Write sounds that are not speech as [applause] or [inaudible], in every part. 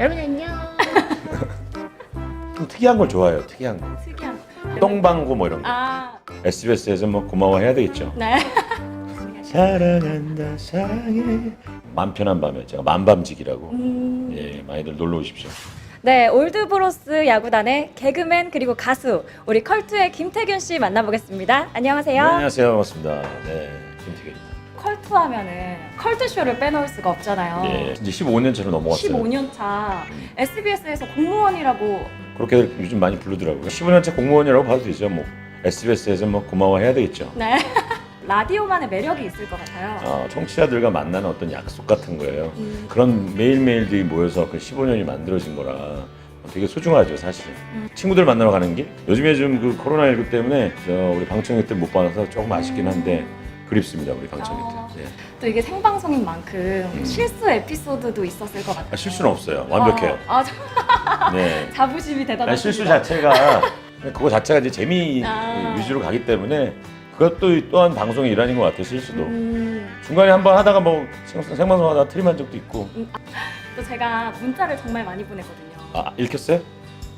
여러분 안녕. 좀 특이한 걸 좋아해요. 특이한 거. 특이한. 똥방구 뭐 이런 거. 아, SBS에서 뭐 고마워해야 되겠죠. 네. [laughs] 사랑한다 사랑해. 맘 편한 밤에 제가 만밤직이라고. 음. 예, 많이들 놀러 오십시오. 네, 올드브로스 야구단의 개그맨 그리고 가수 우리 컬투의 김태균 씨 만나보겠습니다. 네, 안녕하세요. 안녕하세요. 반갑습니다. 네, 김태균입니다. 컬투 하면은 컬투 쇼를 빼놓을 수가 없잖아요. 예, 이제 15년 차로 넘어갔어요. 15년 차 음. SBS에서 공무원이라고 그렇게 요즘 많이 부르더라고요. 15년 차 공무원이라고 봐도 되죠. 뭐 SBS에서 뭐 고마워해야 되겠죠. 네. [laughs] 라디오만의 매력이 있을 것 같아요. 어, 청취자들과 만나는 어떤 약속 같은 거예요. 음. 그런 매일매일들이 모여서 그 15년이 만들어진 거라 되게 소중하죠, 사실은. 음. 친구들 만나러 가는 길? 요즘에 좀 그 코로나19 때문에 저 우리 방청객 때못 봐서 조금 아쉽긴 한데 그립습니다, 우리 방청객 어. 때. 네. 또 이게 생방송인 만큼 음. 실수 에피소드도 있었을 것 같아요. 아, 실수는 없어요. 완벽해요. 아, 아, 자- [laughs] 네. [laughs] 자부심이 대단하십니다. 실수 자체가 그거 자체가 이제 재미 아. 위주로 가기 때문에 그것도 또한 방송의 일환인 것 같아요, 실수도. 음, 중간에 한번 하다가 뭐 생- 생방송 하다가 트림한 적도 있고. 또 제가 문자를 정말 많이 보냈거든요. 아, 읽혔어요?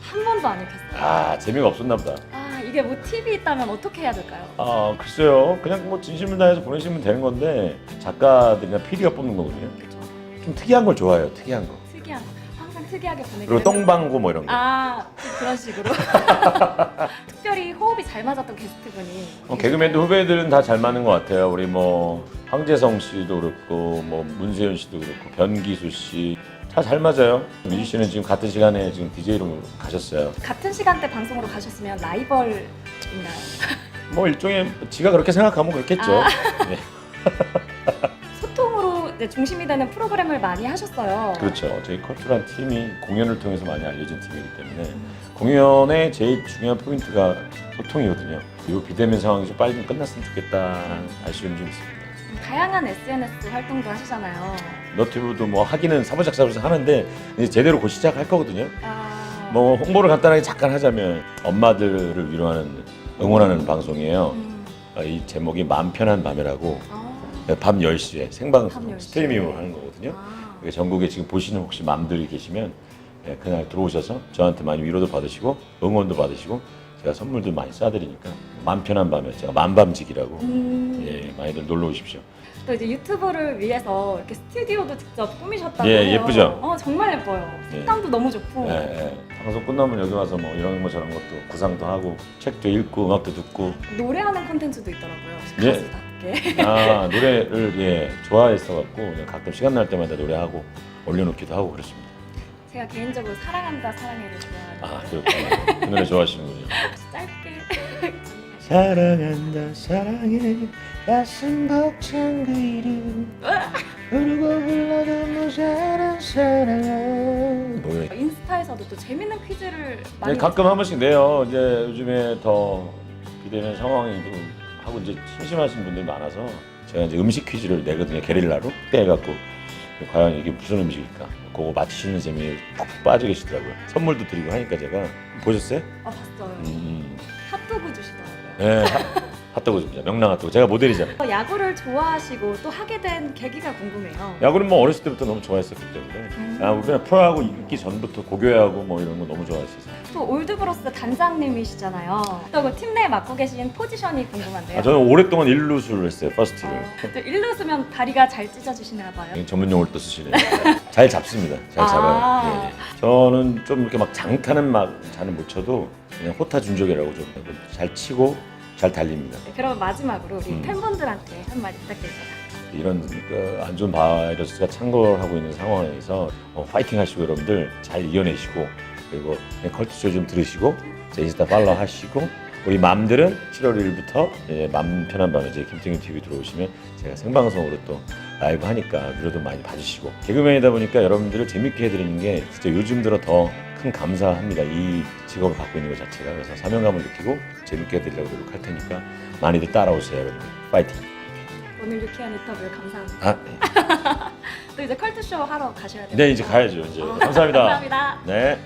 한 번도 안 읽혔어요. 아, 재미가 없었나 보다. 아 이게 뭐 팁이 있다면 어떻게 해야 될까요? 아 글쎄요 그냥 뭐 진심을 다해서 보내시면 되는 건데 작가들이나 PD가 뽑는 거거든요 그렇죠. 좀 특이한 걸 좋아해요 특이한 거 특이한 거. 항상 특이하게 보내기 그리고 똥방구 뭐 이런 거 아 그런 식으로. [laughs] 특별히 호흡이 잘 맞았던 게스트분이. 어, 개그맨도 후배들은 다 잘 맞는 것 같아요 우리 뭐 황재성 씨도 그렇고 뭐 문세윤 씨도 그렇고 변기수 씨 다 잘 맞아요 민지 씨는 지금 같은 시간에 지금 DJ로 가셨어요 같은 시간대 방송으로 가셨으면 라이벌인가요? [laughs] 뭐 일종의 지가 그렇게 생각하면 그렇겠죠 아. [laughs] 네, [laughs] 소통으로 이제 중심이 되는 프로그램을 많이 하셨어요. 그렇죠 저희 컬투란 팀이 공연을 통해서 많이 알려진 팀이기 때문에 공연의 제일 중요한 포인트가 소통이거든요. 이 비대면 상황이 좀 빨리 좀 끝났으면 좋겠다는 아쉬움이 좀 있습니다. 다양한 SNS 활동도 하시잖아요. 너튜브도 뭐 하기는 사부작사부서 하는데 이제 제대로 곧 시작할 거거든요. 아, 뭐 홍보를 간단하게 잠깐 하자면 엄마들을 위로하는 응원하는 방송이에요. 음, 어, 이 제목이 맘 편한 밤이라고 아, 밤 10시에 생방송 밤 10시 에. 스트리밍으로 하는 거거든요. 아, 전국에 지금 보시는 혹시 맘들이 계시면 예, 그날 들어오셔서 저한테 많이 위로도 받으시고 응원도 받으시고 제가 선물도 많이 쏴드리니까 맘 편한 밤에 제가 만밤직이라고 음, 예, 많이들 놀러 오십시오. 또 이제 유튜브를 위해서 이렇게 스튜디오도 직접 꾸미셨다고 예, 해요. 예쁘죠? 어, 정말 예뻐요. 예. 색감도 너무 좋고. 예, 예. 방송 끝나면 여기 와서 뭐 이런 거 저런 것도 구상도 하고 책도 읽고 음악도 듣고 노래하는 콘텐츠도 있더라고요. 예. 가수답게. 아 노래를 예 좋아해서 갖고 가끔 시간 날 때마다 노래하고 올려놓기도 하고 그렇습니다. 제가 개인적으로 사랑한다 사랑해를 좋아하는 아 그렇군요. 그 노래 좋아하시는군요. 짧게 [laughs] 사랑한다 사랑해 가슴 벅찬 그 이름 부르고 불러도 모자란 사랑 뭐예요? 인스타에서도 또 재밌는 퀴즈를 많이 네, 가끔 한 번씩 내요. 이제 요즘에 더 비대면 상황이 좀 하고 이제 심심하신 분들이 많아서 제가 이제 음식 퀴즈를 내거든요. 게릴라로 해갖고 과연 이게 무슨 음식일까? 그거 맞히시는 재미에 푹 빠져 계시더라고요. 선물도 드리고 하니까 제가 보셨어요? 아 봤어요. 음, 핫도그 주시더라고요. 네, 핫- 핫도그입니다. 명랑 핫도그. 제가 모델이잖아요. 어, 야구를 좋아하시고 또 하게 된 계기가 궁금해요. 야구는 뭐 어렸을 때부터 너무 좋아했었기 때문에 음. 아, 우리가 프로하고 있기 전부터 고교야구 뭐 이런 거 너무 좋아했어요. 또 올드브로스 단장님이시잖아요. 또 그 팀 내에 맡고 계신 포지션이 궁금한데요. 아, 저는 오랫동안 일루수를 했어요. 퍼스트를. 어, 또 일루 쓰면 다리가 잘 찢어지시나 봐요. 전문 용어를 또 쓰시네. [laughs] 잘 잡습니다. 잘 아. 잡아요. 예, 예. 저는 좀 이렇게 막 장타는 막 잘은 못 쳐도 그냥 호타 준족이라고 좀 잘 치고 잘 달립니다. 네, 그럼 마지막으로 우리 음. 팬분들한테 한마디 부탁드립니다. 이런 그 안 좋은 바이러스가 창궐하고 있는 상황에서 어, 파이팅 하시고 여러분들 잘 이겨내시고 그리고 컬투쇼 좀 들으시고 제 인스타 팔로우 하시고 우리 맘들은 7월 1일부터 예, 맘 편한 밤에 제 김태균 TV 들어오시면 제가 생방송으로 또 라이브 하니까 위로도 많이 봐주시고 개그맨이다 보니까 여러분들을 재밌게 해드리는 게 진짜 요즘 들어 더 큰 감사합니다 이 직업을 갖고 있는 것 자체가 그래서 사명감을 느끼고 재밌게 해드리려고 노력할 테니까 많이들 따라오세요 여러분 파이팅 오늘 유쾌한 인터뷰 감사합니다. 아, 네. [laughs] 또 이제 컬투쇼 하러 가셔야 돼요. 네 이제 가야죠 이제 어, 감사합니다 [laughs] 감사합니다. 네.